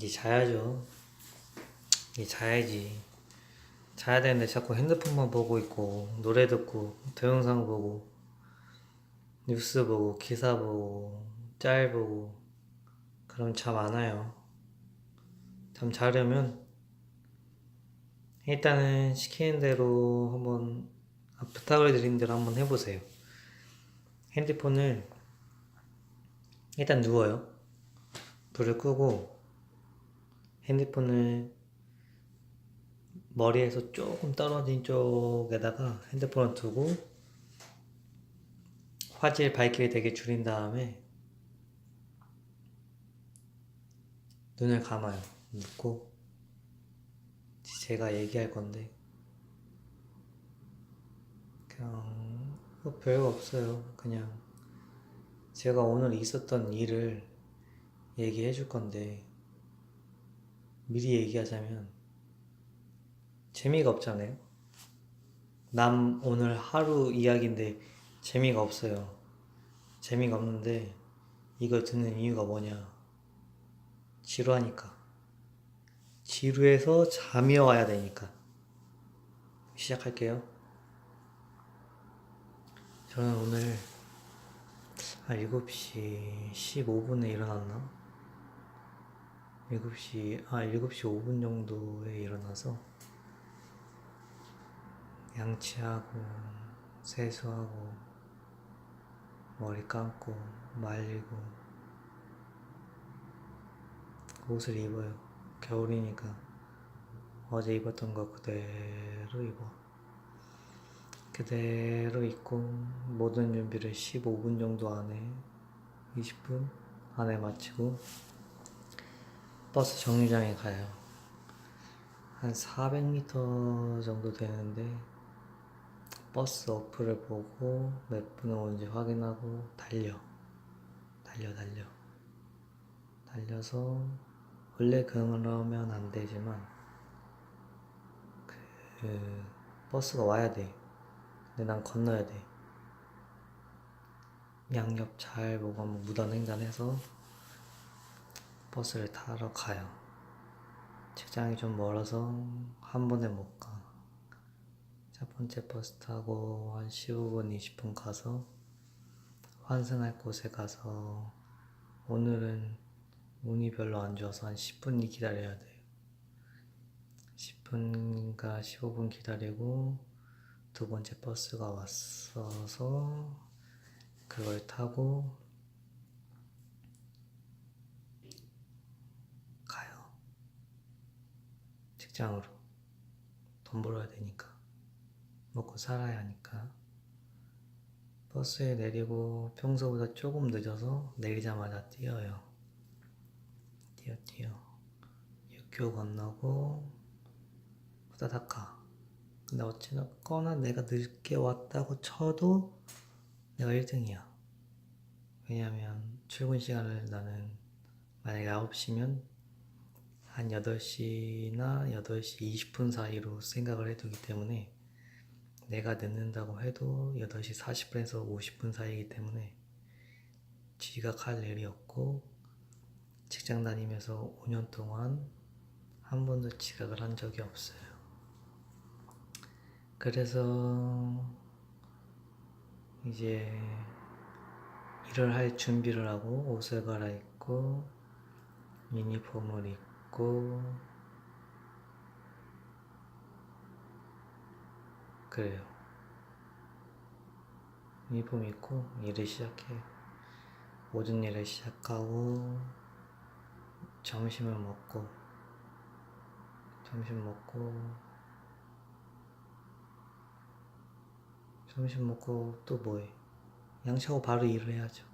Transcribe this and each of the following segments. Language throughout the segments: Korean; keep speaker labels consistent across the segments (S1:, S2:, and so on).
S1: 이제 자야죠. 이제 자야지. 자야 되는데 자꾸 핸드폰만 보고 있고, 노래 듣고, 동영상 보고, 뉴스 보고, 기사 보고, 짤 보고, 그럼 잠 안 와요. 잠 자려면, 일단은 시키는 대로 한번, 아, 부탁을 드린 대로 한번 해보세요. 핸드폰을 일단 누워요. 불을 끄고 핸드폰을 머리에서 조금 떨어진 쪽에다가 핸드폰을 두고 화질 밝기를 되게 줄인 다음에 눈을 감아요. 눕고 제가 얘기할 건데 그냥 뭐 별거 없어요. 그냥 제가 오늘 있었던 일을 얘기해 줄 건데 미리 얘기하자면 재미가 없잖아요. 남 오늘 하루 이야기인데 재미가 없어요. 재미가 없는데 이걸 듣는 이유가 뭐냐? 지루하니까. 지루해서 잠이 와야 되니까. 시작할게요. 저는 오늘 한 7시 15분에 일어났나? 7시, 아, 7시 5분 정도에 일어나서 양치하고, 세수하고, 머리 감고, 말리고, 옷을 입어요. 겨울이니까 어제 입었던 거 그대로 입어. 그대로 입고 모든 준비를 15분 정도 안에 20분 안에 마치고 버스 정류장에 가요. 한 400m 정도 되는데 버스 어플을 보고 몇분 오는지 확인하고 달려. 달려 달려. 달려서 원래 그러면 안 되지만 그 버스가 와야 돼. 근데 난 건너야 돼. 양옆 잘 보고 한번 무단횡단해서 버스를 타러 가요. 직장이 좀 멀어서 한 번에 못 가. 첫 번째 버스 타고 한 15분, 20분 가서 환승할 곳에 가서 오늘은 운이 별로 안 좋아서 한 10분 기다려야 돼요. 10분인가 15분 기다리고 두 번째 버스가 왔어서 그걸 타고 가요. 직장으로. 돈 벌어야 되니까. 먹고 살아야 하니까. 버스에 내리고 평소보다 조금 늦어서 내리자마자 뛰어요. 뛰어, 뛰어. 육교 건너고 후다닥 가. 근데 어찌됐거나 내가 늦게 왔다고 쳐도 내가 1등이야. 왜냐면 출근 시간을 나는 만약에 9시면 한 8시나 8시 20분 사이로 생각을 해두기 때문에 내가 늦는다고 해도 8시 40분에서 50분 사이이기 때문에 지각할 일이 없고 직장 다니면서 5년 동안 한 번도 지각을 한 적이 없어요. 그래서 이제 일을 할 준비를 하고 옷을 갈아입고 유니폼을 입고 그래요. 유니폼 입고 일을 시작해. 모든 일을 시작하고 점심을 먹고 점심 먹고 점심 먹고 또 뭐해? 양치하고 바로 일을 해야죠.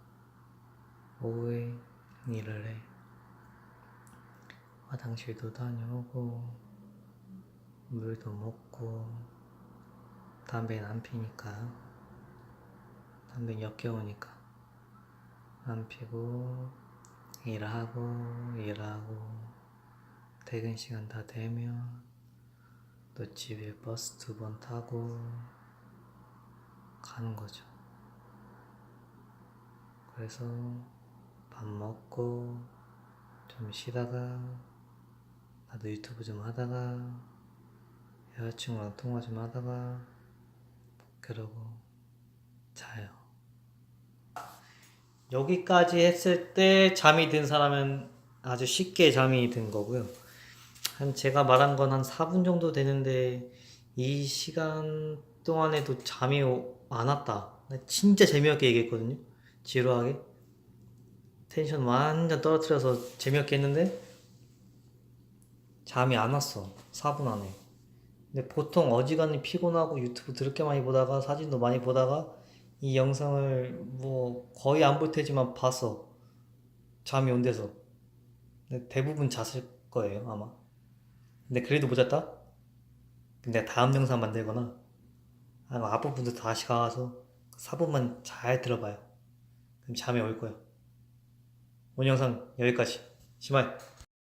S1: 오후에 일을 해. 화장실도 다녀오고 물도 먹고 담배는 안 피니까 담배는 역겨우니까 안 피고 일하고 일하고 퇴근 시간 다 되면 또 집에 버스 두 번 타고 가는 거죠. 그래서 밥 먹고 좀 쉬다가 나도 유튜브 좀 하다가 여자친구랑 통화 좀 하다가 그러고 자요. 여기까지 했을 때 잠이 든 사람은 아주 쉽게 잠이 든 거고요. 한 제가 말한 건 한 4분 정도 되는데 이 시간 동안에도 잠이 오- 안 왔다. 나 진짜 재미없게 얘기했거든요. 지루하게. 텐션 완전 떨어뜨려서 재미없게 했는데 잠이 안 왔어. 4분 안에. 근데 보통 어지간히 피곤하고 유튜브 드럽게 많이 보다가 사진도 많이 보다가 이 영상을 뭐 거의 안 볼 테지만 봤어. 잠이 온대서. 근데 대부분 잤을 거예요, 아마. 근데 그래도 못 잤다? 근데 다음 영상 만들거나 아마 앞부분도 다시 가서 4분만 잘 들어봐요. 그럼 잠이 올 거예요. 오늘 영상 여기까지. 시마이.